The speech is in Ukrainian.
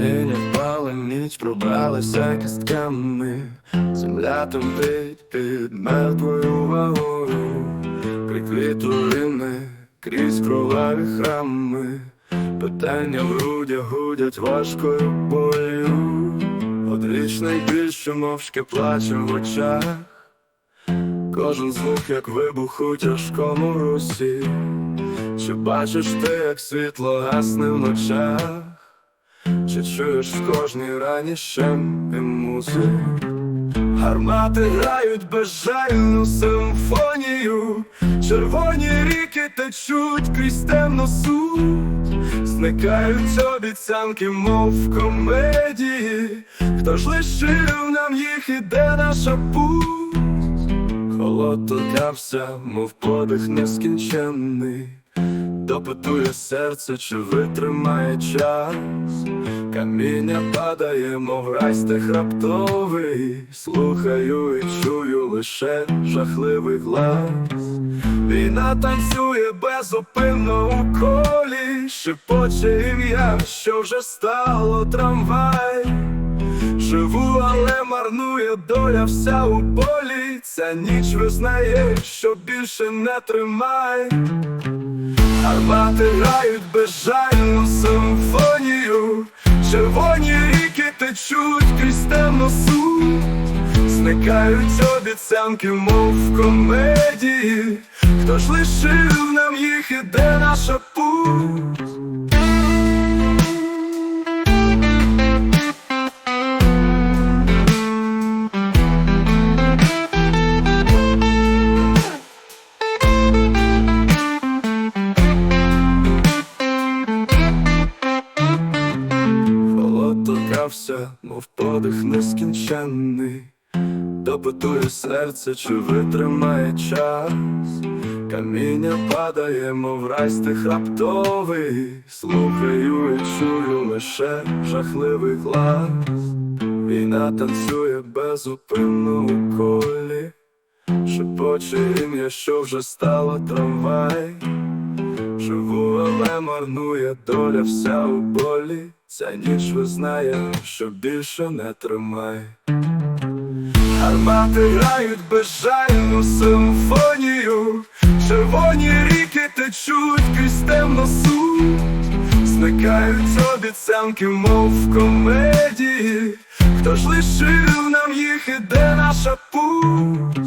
Синя впала ніч пробралася кістками, земля томлить під мертвою вагою, прикрито рими крізь кроваві храми, питання в грудях гудять важкою болю, Одвічний біль, що мовчки плаче в очах, кожен звук, як вибух у тяжкому русі. Чи бачиш ти, як світло гасне в ночах? Чи чуєш кожній рані щемпі музи? Гармати грають безжальну симфонію, червоні ріки течуть крізь темну суть, зникають обіцянки, мов комедії. Хто ж лишив нам їх, іде наша путь? Холод торкався, мов подих нескінченний, допитує серце, чи витримає час. Каміння падає, мов райстих раптовий. Слухаю і чую лише жахливий глас. Війна танцює безупинно у колі, шепоче ім'я, що вже стало трамвай. Живу, але марнує доля вся у болі. Ця ніч визнає, що більше не тримай. Армати грають безжальну симфонію, червоні ріки течуть крізь темну суть, зникають обіцянки, мов в комедії. Хто ж лишив нам їх, іде наша путь? Холод мов подих нескінченний, допитує серце, чи витримає час. Каміння падає, мов райстих раптовий. Слухаю і чую лише жахливий глас. Війна танцює безупинно у колі, шепоче ім'я, що вже стало трамвай. Живу, але марнує доля вся у болі. Ця ніч визнає, що більше не тримай. Армати грають безжальну симфонію, червоні ріки течуть крізь темну суть, зникають обіцянки, мов в комедії. Хто ж лишив нам їх, іде наша путь?